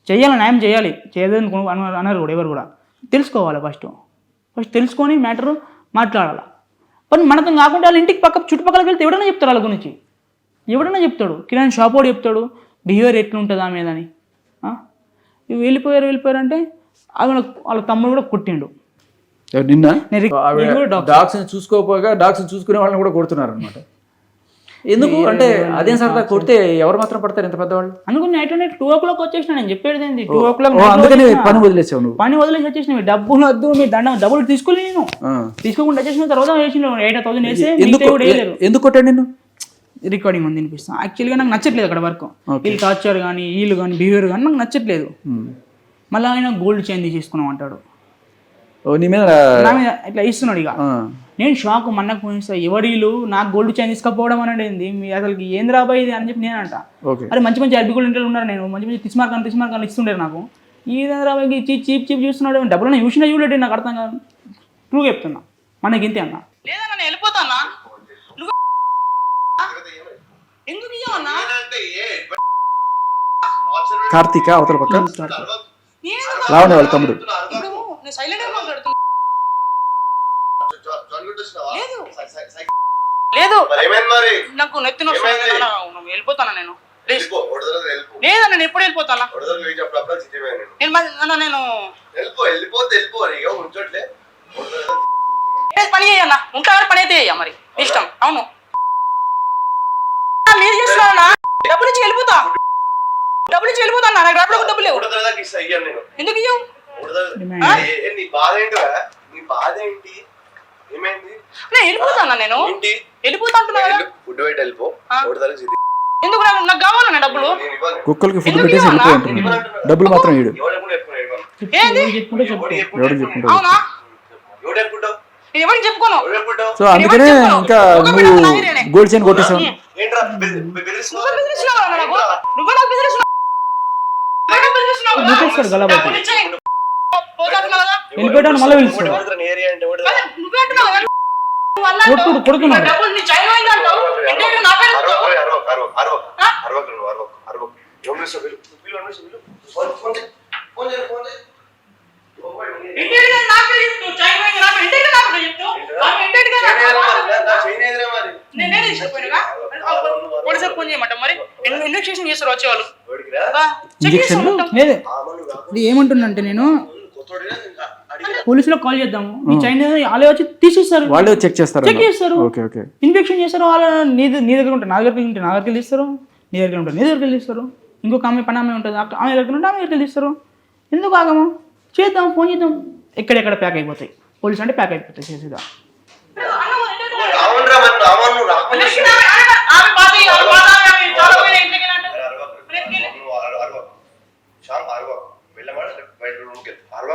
C: చేయాలి న్యాయం చేయాలి చేయదని అన్నారు కూడా ఎవరు కూడా. తెలుసుకోవాలి ఫస్ట్ ఫస్ట్ తెలుసుకొని మ్యాటర్ మాట్లాడాలి? కానీ మనతో కాకుండా వాళ్ళ ఇంటికి పక్క చుట్టుపక్కలకి వెళ్తే ఎవడైనా చెప్తారు వాళ్ళ గురించి? ఎవడైనా చెప్తాడు. కిరాణ్ షాప్ వాడు చెప్తాడు. బిహేవియర్ ఎట్లుంటుంది ఆమె అని. వెళ్ళిపోయారు వెళ్ళిపోయారు అంటే అది వాళ్ళ తమ్ముడు కూడా కొట్టిండు.
B: నిన్న?
C: నేను రిక్- నేను కూడా డాక్టర్.
B: డాగ్స్ చూసుకోకపోగా డాగ్స్ చూసుకునే వాళ్ళని కూడా కొడుతున్నారు అనమాట ఎందుకు? అంటే అదేం సరదా? కొడితే ఎవరు మాత్రం పడతారు ఎంత పెద్దవాళ్ళు?
C: అందుకని night night two o'clock వచ్చేసిన నేను చెప్పేది ఏంది? టూ ఓ క్లాక్
B: అందుకని పని వదిలేసావు నువ్వు.
C: పని వదిలేసి వచ్చేసిన డబ్బులు వద్దు మీ దండం డబ్బులు తీసుకోలే నేను. తీసుకోకుండా వచ్చేసిన తర్వాత వేసిన ఎయిట్ థౌసండ్ వేసి
B: ఎందుకు ఎందుకు కొట్టాడు నిన్ను?
C: రికార్డింగ్ ఉంది వినిపిస్తాం. యాక్చువల్గా నాకు నచ్చట్లేదు అక్కడ వరకు. వీళ్ళు టార్చర్ కానీ వీళ్ళు కానీ బిహేవియర్ కానీ నాకు నచ్చట్లేదు. మళ్ళీ ఆయన గోల్డ్ చైన్ తీసేసుకున్నాం అంటాడు.
B: ఓ నీ మీద
C: నా మీద ఇట్లా ఇస్తున్నాడు ఇక. నేను షాక్ మన్నకు ఎవడీలు నాకు గోల్డ్ చైన్ తీసుకపోవడం అనేది ఏంది? మీ అసలు ఏంది రాబాయి ఇది అని చెప్పి నేను అంట
B: ఓకే.
C: అరే మంచి మంచి అరబికులు ఇంట్లో ఉన్నారు నేను. మంచి మంచి తిస్మార్ కానీ తిస్మార్ కానీ ఇస్తుండే నాకు. ఈ రాబాయి చీప్ చీప్ చీప్ చూస్తున్నాడు డబ్బులు నేను చూసినా చూడలేదు నాకు అర్థం కాదు. ట్రూ చెప్తున్నా. మనకి ఇంతే అన్న. లేదన్నా నేను వెళ్ళిపోతానా ఎందుకు
B: కార్తీక అవతల పక్క.
C: నేను
B: లావణ్య వాళ్ళ తమ్ముడు.
C: సైలెంట్గా మాట్లాడుతున్నా. లేదు. లేదు. నాకు నెత్తి నొప్పి
D: ఏమైంది?
C: నేను వెళ్ళిపోతానా నేను? లేదన్నా నేను ఎప్పుడు వెళ్ళిపోతానా?
D: నేను.
C: నేను మరి- అన్న నేను
D: వెళ్ళిపో వెళ్ళిపోతే వెళ్ళిపో ఇక ఉంచట్లే ఒడదల
C: ఏ పని చేయన్నా ఉంటా పని అయితే చెయ్య మరి. ఇష్టం. అవును. ఆ, మీరు చేస్తున్నారా డబ్బులు ఇచ్చి వెళ్ళిపోతా. డబ్బులు ఇచ్చి వెళ్ళిపోతా అన్న. నాకు డబ్బులు డబ్బులు లేవు. ఎందుకు ఇయ్యవు?
D: నీ బాధ ఏంటిరా? నీ బాధ ఏంటి? ఏమైంది?
C: నేను వెళ్ళిపోతాను నేను?
D: ఏంటి?
C: వెళ్ళిపోతా అంటున్నా కదా?
D: ఫుడ్ వెళ్ళిపో.
C: ఎందుకు నాకు నాకు కావాలన్న డబ్బులు?
B: కుక్కలకి ఫుడ్
C: ఎందుకు
B: పెట్టేసి
C: ఇవ్వనా?
B: వెళ్ళిపోయి డబ్బులు మాత్రం ఇడు
D: ఎవరు ఎప్పుడు ఎప్పుడు ఇవ్వను
C: ఏంది?
D: ఎవడు ఎప్పుడు
B: ఎవడు
D: ఎప్పుడు
B: చెప్పుకుంటాడు
C: అవునా?
D: ఎవడు ఎప్పుడు
C: నేను ఎవరికి చెప్పుకోను?
D: ఎవడు ఎప్పుడు
B: సో అందుకనే ఇంకా నువ్వు గోల్డ్ చైన్ కొట్టేసావు.
D: ఏంట్రా? బెదిరి- బెదిరిస్తున్నావు?
C: నువ్వే బెదిరిస్తున్నావు కదా నాకు? నువ్వే నాకు బెదిరిస్తున్నావు నువ్వే నాకు బెదిరిస్తున్నావు కదా?
E: నూకేస్తాడు గలబట్టి.
C: డబ్బులు ఇచ్చేయ్.
E: వెళ్ళిపోయాడు మళ్ళీ పిలుస్తాడు
D: అంటే.
E: కొట్టుడు, కొడుతున్నాడు.
C: డబ్బులు నీ చైన్ పోయింది అంటావు. ఇంటికి నా పేరు ఎత్తుతావు.
D: అరవకు, అరవకు, అరవకు, అరవకు.
C: ఆ?
D: అరవకు నువ్వు, అరవకు, అరవకు. ఎవరు పిలుస్తావు? పిలు, పిలు, ఎవరు పిలుస్తావు? పిలు. ఫోన్, ఫోన్ చేయి. ఫోన్ చేయి, ఫోన్ చేయి. ఓ, పోయి, నీ-
C: ఇంటికి నా పేరు చెప్తావు. చైన్ పోయింది నా పేరు. ఇంటికి నా పేరు చెప్తావు. ఆమె ఇంటికి నా
D: చైన్
C: పేరు
D: ఏదిరా మరి?
C: చెప్తావు.
D: నా చైన్ ఏదిరా మరి?
C: నేను పోలీసులకు
E: కాల్ చేద్దాము. ఈ చైన్ వాళ్ళే వచ్చి తీసేస్తారు.
B: వాళ్ళే చెక్ చేస్తారు
E: చెక్ చేస్తారు.
B: Okay okay.
E: ఇన్ఫెక్షన్ చేస్తారు వాళ్ళ నీ నీ దగ్గర ఉంటుంది నా దగ్గర ఉంటే నా దగ్గరికి తీస్తారు నీ దగ్గర ఉంటుంది నీ దగ్గరికి తీస్తారు ఇంకొక ఆమె పని ఆమె ఉంటుంది. ఆమె దగ్గర ఉంటే ఆమె దగ్గరికి తీస్తారు ఎందుకు ఆగము? చేద్దాం ఫోన్ చేద్దాం. ఎక్కడెక్కడ ప్యాక్ అయిపోతాయి.
C: పోలీస్ అంటే ప్యాక్ అయిపోతాయి చేసేదా
D: అవునరా మరి నువ్వు అవును నువ్వు రాకుండా నువ్వు అరవ- అరవకు. శ్యామ్ అరవకు. వెళ్ళమా? బయట రూమ్కి వెళ్ళు. అరవకు నువ్వు. అరవకు. ముప్పై నీరే- ముప్పై నీరే- ముప్పై నీరే- నువ్వు- నువ్వు- నువ్వు- నువ్వు ఫోన్ చేయి, ఫోన్ చేయి. నువ్వు ఫోన్ చేయి. నువ్వు-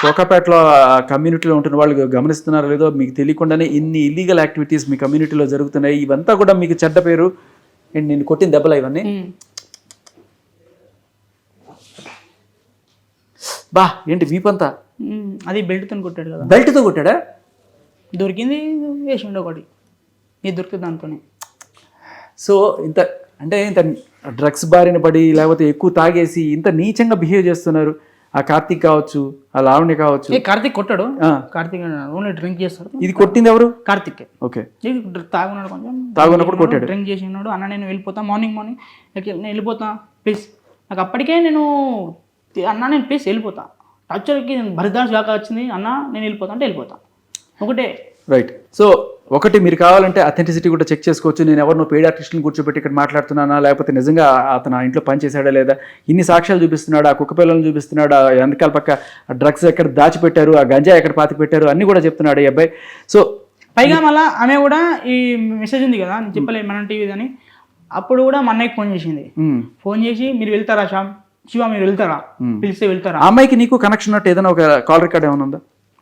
B: కోకాపేటలో కమ్యూనిటీలో ఉంటున్న వాళ్ళు గమనిస్తున్నారో లేదో మీకు తెలియకుండానే ఇన్ని ఇల్లీగల్ యాక్టివిటీస్ మీ కమ్యూనిటీలో జరుగుతున్నాయి. ఇవంతా కూడా మీకు చెడ్డ పేరు. ఏంటి నేను కొట్టిన దెబ్బలు ఇవన్నీ? బా ఏంటి వీపంతా
C: అది బెల్ట్తో కొట్టాడు కదా.
B: బెల్ట్తో కొట్టాడా?
C: దొరికింది వేసిండు ఒకటి. ఇది దొరికింది దాంతోనే.
B: సో ఇంత అంటే ఇంత డ్రగ్స్ బారిన పడి లేకపోతే ఎక్కువ తాగేసి ఇంత నీచంగా బిహేవ్ చేస్తున్నారు. ఆ కార్తీక్ కావచ్చు ఆ లావణ్య కావచ్చు.
C: ఏ కార్తీక్ కొట్టాడు. కార్తీక్ ఓన్లీ డ్రింక్ చేస్తాడు?
B: ఇది కొట్టింది ఎవరు?
C: కార్తీక్.
B: ఓకే.
C: తాగున్నాడు కొంచెం.
B: తాగున్నప్పుడు కొట్టాడు.
C: డ్రింక్ చేసినాడు. అన్న నేను వెళ్ళిపోతా మార్నింగ్ మార్నింగ్. నేను వెళ్ళిపోతా ప్లీజ్. నాకు అప్పటికే నేను అన్న నేను ప్లీజ్ వెళ్ళిపోతా. టార్చర్కి నేను భరిదాస్ కాక వచ్చింది. అన్న నేను వెళ్ళిపోతా అంటే వెళ్ళిపోతా. ఒకటే.
B: రైట్. సో ఒకటి మీరు కావాలంటే అథెంటిసిటీ కూడా చెక్ చేసుకోవచ్చు. నేను ఎవరినో పెయిడ్ ఆర్టిస్ట్ని కూర్చోబెట్టి ఇక్కడ మాట్లాడుతున్నానా? లేకపోతే నిజంగా అతను ఇంట్లో పని చేశాడా లేదా? ఇన్ని సాక్ష్యాలు చూపిస్తున్నాడు? ఆ కుక్క పిల్లలను చూపిస్తున్నాడు? ఆ వెనకాల పక్క డ్రగ్స్ ఎక్కడ దాచిపెట్టారు? ఆ గంజా ఎక్కడ పాతి పెట్టారు అన్ని కూడా చెప్తున్నాడు ఈ అబ్బాయి. సో
C: పైగా మళ్ళా ఆమె కూడా ఈ మెసేజ్ ఉంది కదా నేను చెప్పలేదు మన టీవీ అని అప్పుడు కూడా మా అన్నయ్యకి ఫోన్ చేసింది. ఫోన్ చేసి మీరు వెళ్తారా శ్యామ్? శివ మీరు వెళ్తారా? పిలిస్తే వెళ్తారా?
B: అమ్మాయికి నీకు కనెక్షన్ ఉన్నట్టు ఏదైనా ఒక కాల్ రికార్డ్ ఏమైనా ఉందా?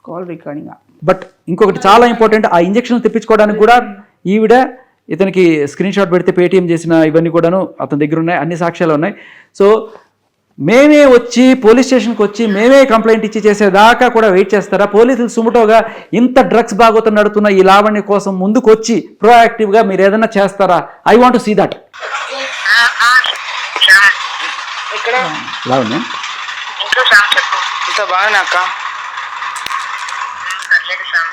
C: కాల్ రికార్డింగ్
B: బట్ ఇంకొకటి చాలా ఇంపార్టెంట్ ఆ ఇంజక్షన్ తెప్పించుకోవడానికి కూడా ఈవిడ ఇతనికి స్క్రీన్ షాట్ పెడితే పేటీఎం చేసిన ఇవన్నీ కూడాను అతని దగ్గర ఉన్నాయి అన్ని సాక్ష్యాలు ఉన్నాయి. సో మేమే వచ్చి పోలీస్ స్టేషన్కి వచ్చి మేమే కంప్లైంట్ ఇచ్చి చేసేదాకా కూడా వెయిట్ చేస్తారా? పోలీసులు సుముటోగా ఇంత డ్రగ్స్ బాగోతం నడుతున్న ఈ లావణ్య కోసం ముందుకు వచ్చి ప్రోయాక్టివ్గా మీరు ఏదైనా చేస్తారా? ఐ వాంట్ సీ దట్
F: ఇక్కడ
B: లావణ్య?
F: ఇంట్లో శ్యామ్ చెప్పు.
E: ఇంత బాగానే అక్క
F: పర్లేదు శ్యామ్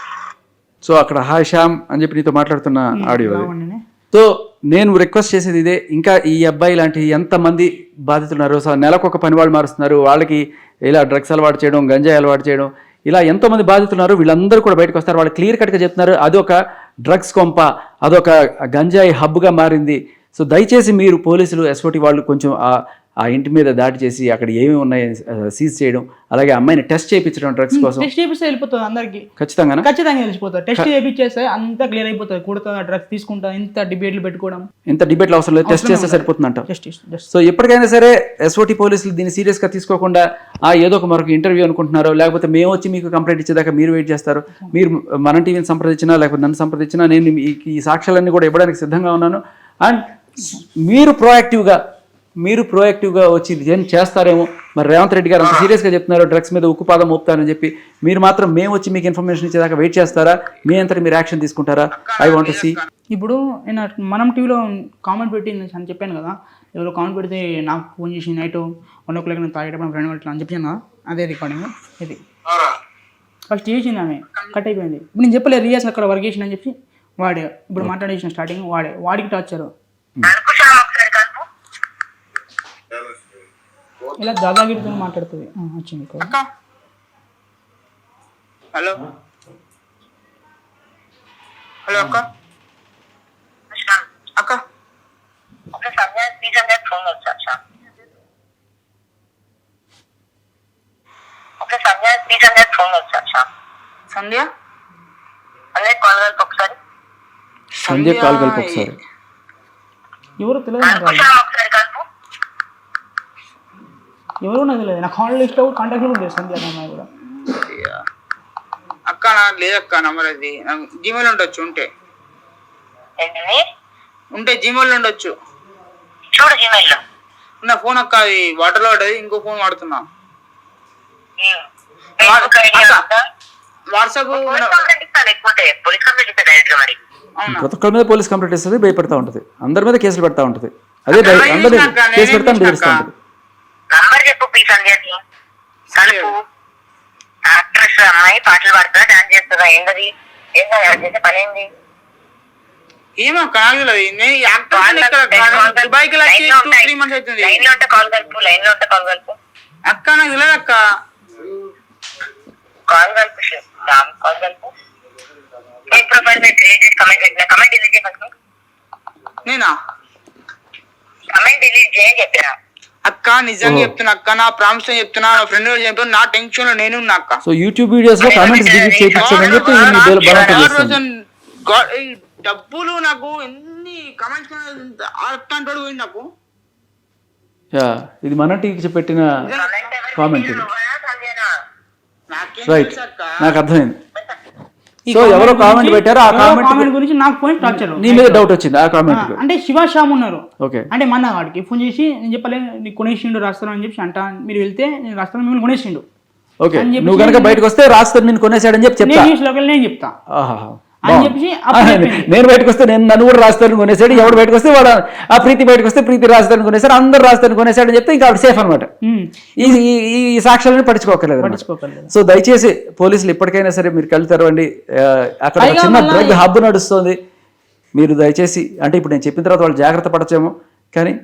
B: సో అక్కడ హాయ్ శ్యామ్ అని చెప్పి నీతో మాట్లాడుతున్న ఆడియో సో నేను రిక్వెస్ట్ చేసేది ఇదే. ఇంకా ఈ అబ్బాయి లాంటి ఎంతమంది బాధితులు ఉన్నారు సో నెలకు ఒక పని వాళ్ళు మారుస్తున్నారు. వాళ్ళకి ఇలా డ్రగ్స్ అలవాటు చేయడం గంజాయి అలవాటు చేయడం ఇలా ఎంతోమంది బాధితులు ఉన్నారు వీళ్ళందరూ కూడా బయటకు వస్తారు. వాళ్ళు క్లియర్ కట్గా చెప్తున్నారు అదొక డ్రగ్స్ కొంప అదొక గంజాయి హబ్గా మారింది. సో దయచేసి మీరు పోలీసులు ఎస్ఓటి వాళ్ళు కొంచెం ఆ ఇంటి మీద దాడి చేసి అక్కడ ఏమేమి ఉన్నాయి సీజ్ చేయడం అలాగే అమ్మాయిని టెస్ట్ చేయించడం డ్రగ్స్ కోసం.
C: టెస్ట్ చేపిస్తే వెళ్ళిపోతుంది అందరికి.
B: ఖచ్చితంగా
C: ఖచ్చితంగా తెలిసిపోతుంది టెస్ట్ చేయించేస్తే అంతా క్లియర్ అయిపోతుంది. కుడుతుందా డ్రగ్స్ తీసుకుంటా ఇంత డిబేట్లు పెట్టుకోవడం.
B: ఇంత డిబేట్లు అవసరం లేదు టెస్ట్ చేస్తే సరిపోతుందంట. సో ఎప్పటికైనా సరే ఎస్ఓటి పోలీసులు దీన్ని సీరియస్గా తీసుకోకుండా ఆ ఏదో ఒక మరొక ఇంటర్వ్యూ అనుకుంటున్నారో లేకపోతే మేము వచ్చి మీకు కంప్లైంట్ ఇచ్చేదాకా మీరు వెయిట్ చేస్తారు. మీరు మన టీవీని సంప్రదించినా లేకపోతే నన్ను సంప్రదించినా నేను ఈ సాక్ష్యాలన్నీ కూడా ఇవ్వడానికి సిద్ధంగా ఉన్నాను. అండ్ మీరు ప్రోయాక్టివ్గా మీరు ప్రోయాక్టివ్గా వచ్చి ఏం చేస్తారేమో? మరి రేవంత్ రెడ్డి గారు అంత సీరియస్గా చెప్తున్నారు డ్రగ్స్ మీద ఉక్కు పాదం మోపుతారని చెప్పి. మీరు మాత్రం మేము వచ్చి మీకు ఇన్ఫర్మేషన్ ఇచ్చేదాకా వెయిట్ చేస్తారా? మీ అంతటి మీరు యాక్షన్ తీసుకుంటారా? ఐ వాంట్ సీ
C: ఇప్పుడు నేను మనం టీవీలో కామెంట్ పెట్టి అని చెప్పాను కదా ఎవరో కామెంట్ పెడితే నాకు ఫోన్ చేసి నైట్ వన్ ఓ క్లాక్ నేను తాగేటప్పుడు ఫ్రెండ్ అని చెప్పాను కదా అదే రికార్డింగ్ ఇది. ఫస్ట్ చేసింది ఆమె కట్ అయిపోయింది. ఇప్పుడు నేను చెప్పలేదు రియాస్ అక్కడ వర్క్ చేసిన అని చెప్పి వాడే ఇప్పుడు మాట్లాడేసిన స్టార్టింగ్ వాడే వాడికి టార్చర్ ఇలా దాదాగిరితో మాట్లాడుతుంది ఆ, వచ్చింది call.
E: అక్క హలో హలో అక్క
F: శ్యామ్
E: అక్క
F: ఒక సంధ్య ప్లీజ్ అందరి ఫోన్ వచ్చా శ్యామ్ ఒక సంధ్య ప్లీజ్ అందరి ఫోన్ వచ్చా శ్యామ్
E: సంధ్య
F: అందరి కాల్ కలిపి ఒకసారి
B: సంజయ్ కాల్ కలిపి ఒకసారి
C: ఎవరు తెలియదు ఎవరు నాకు తెలియదు నా కాల్ లిస్ట్ కాంటాక్ట్ కూడా లేదు సంధ్య అమ్మాయి కూడా.
E: అక్క నాకు లేదక్క నంబర్ అది. జీమెయిల్ ఉండొచ్చు ఉంటే. ఉంటే జీమెయిల్ ఉండొచ్చు.
F: చూడు జీమెయిల్లో
E: నా ఫోన్ అక్క అది వాటర్లో పడ్డది ఇంకో ఫోన్ వాడుతున్నా. అక్క. వాట్సాప్
F: పోలీస్ కంప్లైంట్
B: ప్రతి ఒక్కరి మీద పోలీస్ ఇస్తుంది భయపెడతా ఉంటుంది. అందరి మీద కేసులు పెడతా ఉంటుంది. అదే అందరి కేసు బెదిరిస్తూ
E: చూసినాక?
B: ఉంటుంది.
F: నంబర్ చెప్పు ప్లీజ్ సంధ్యకి. కలుపు. యాక్ట్రెస్ అమ్మాయి పాటలు పాడుతుందా డాన్స్ చేస్తుందా ఏంటది ఏంటో చేసే పని ఏంది?
E: ఏమో తెలియదు నేను
F: లైన్ కాల్ కలుపు.
E: దుబాయ్కి వచ్చి
F: లైన్లో
E: టూ
F: ఉంటాయి.
E: త్రీ మంత్స్ అవుతుంది.
F: లైన్లో ఉంటే కాల్ కలుపు లైన్లో ఉంటే కాల్ కలుపు.
E: అక్క నాకు తెలియదు అక్క.
F: కాల్ కలుపు కాల్ కలుపు. ఏ ప్రొఫైల్ మీద క్రియేట్ చేసి కమెంట్ పెట్టిన? కమెంట్ డిలీట్ చేయ
E: నేనా?
F: కమెంట్ డిలీట్ చేయని చెప్పినా?
E: అక్క నిజంగా చెప్తున్నా అక్క నా ప్రామిస్ చెప్తున్నా నా ఫ్రెండ్ చెప్తున్నా నా టెన్షన్లో నేను అక్క.
B: సో యూట్యూబ్ వీడియోస్లో కామెంట్స్ డిలీట్ చేయించాడని చెప్పి
E: డబ్బులు నాకు ఎన్ని కమెంట్స్ అట్లాంటి పోయింది నాకు.
B: యా ఇది మన టీవీకి పెట్టిన కామెంట్ రైట్ నాకు అర్థమైంది. సో ఎవరో కామెంట్ పెట్టారు ఆ కామెంట్
C: గురించి నాకు పోయి టార్చర్
B: నీ మీద డౌట్ వచ్చింది ఆ కామెంట్
C: అంటే శివ శ్యామ్ ఉన్నారు.
B: ఓకే.
C: అంటే మన వాడికి ఫోన్ చేసి నేను చెప్పలే నీకు కొనేసిండు రాస్తాను అని చెప్పి అంట. మీరు వెళ్తే నేను రాస్తాను మిమ్మల్ని కొనేసిండు
B: ఓకే. నువ్వు కనుక బయటకు వస్తే రాస్తారు నేను కొనేసాడని చెప్పి చెప్తా.
C: నేను చెప్తా. అని.
B: నేను బయటకు వస్తే నేను నన్ను కూడా రాస్తాను కొనేసాడు ఎవడు బయటకు వస్తే వాడు ఆ ప్రీతి బయటకు వస్తే ప్రీతి రాస్తాను కొనేసాడు అందరు రాస్తాను కొనేసాడు అని చెప్తే ఇంకా ఆవిడ సేఫ్ అనమాట. ఈ ఈ- సాక్ష్యాలను. సో దయచేసి పోలీసులు ఇప్పటికైనా సరే మీరు కళ్ళు తెరవండి. ఆ, అక్కడ చిన్న డ్రగ్ హబ్ నడుస్తుంది. మీరు దయచేసి అంటే ఇప్పుడు నేను చెప్పిన తర్వాత వాళ్ళు జాగ్రత్త పడచ్చేమో కానీ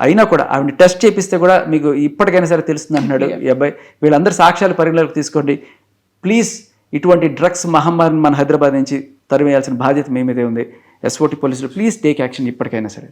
B: అయినా కూడా ఆవిడ టెస్ట్ చేపిస్తే కూడా మీకు ఇప్పటికైనా సరే తెలుస్తుంది అంటున్నాడు ఈ అబ్బాయి. వీళ్ళందరి సాక్ష్యాలు పరిగణలోకి తీసుకోండి. ప్లీజ్ ఇటువంటి డ్రగ్స్ మహమ్మారిని మన హైదరాబాద్ నుంచి తరిమేయాల్సిన బాధ్యత మీ మీదే ఉంది. ఎస్ఓటి పోలీసులు ప్లీజ్ టేక్ యాక్షన్ ఇప్పటికైనా సరే.